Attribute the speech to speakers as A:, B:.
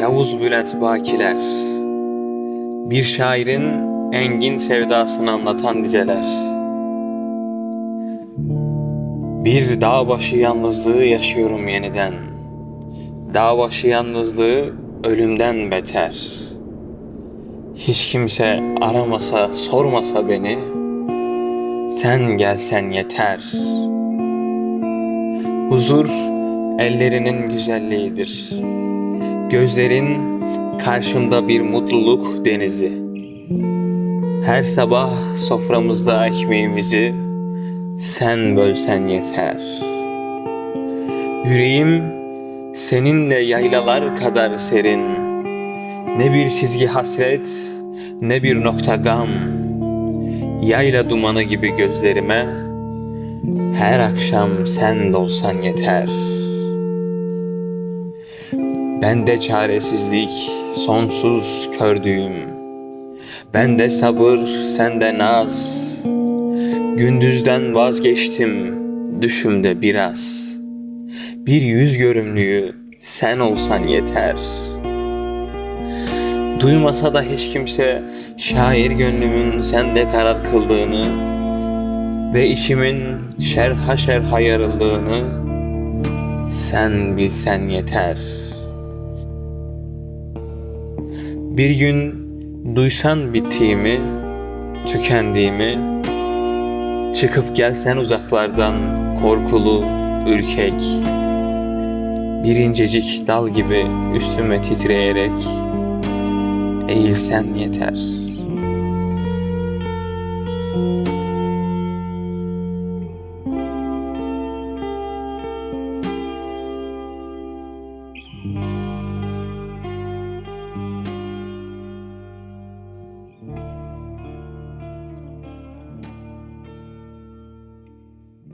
A: Yavuz Bülent Bakiler Bir şairin engin sevdasını anlatan dizeler. Bir dağ başı yalnızlığı yaşıyorum yeniden. Dağ başı yalnızlığı ölümden beter. Hiç kimse aramasa sormasa beni Sen gelsen yeter. Huzur ellerinin güzelliğidir Gözlerin karşımda bir mutluluk denizi. Her sabah soframızda ekmeğimizi sen bölsen yeter. Yüreğim seninle yaylalar kadar serin. Ne bir çizgi hasret, ne bir nokta gam. Yayla dumanı gibi gözlerime her akşam sen dolsan yeter.'' Bende çaresizlik, sonsuz kördüğüm. Bende sabır, sende naz. Gündüzden vazgeçtim, düşümde biraz. Bir yüz görümlüğü sen olsan yeter. Duymasa da hiç kimse şair gönlümün sende karar kıldığını ve içimin şerha şerha yarıldığını sen bilsen yeter.'' Bir gün duysan bittiğimi, tükendiğimi, çıkıp gelsen uzaklardan korkulu, ürkek, bir incecik dal gibi üstüme titreyerek eğilsen yeter.''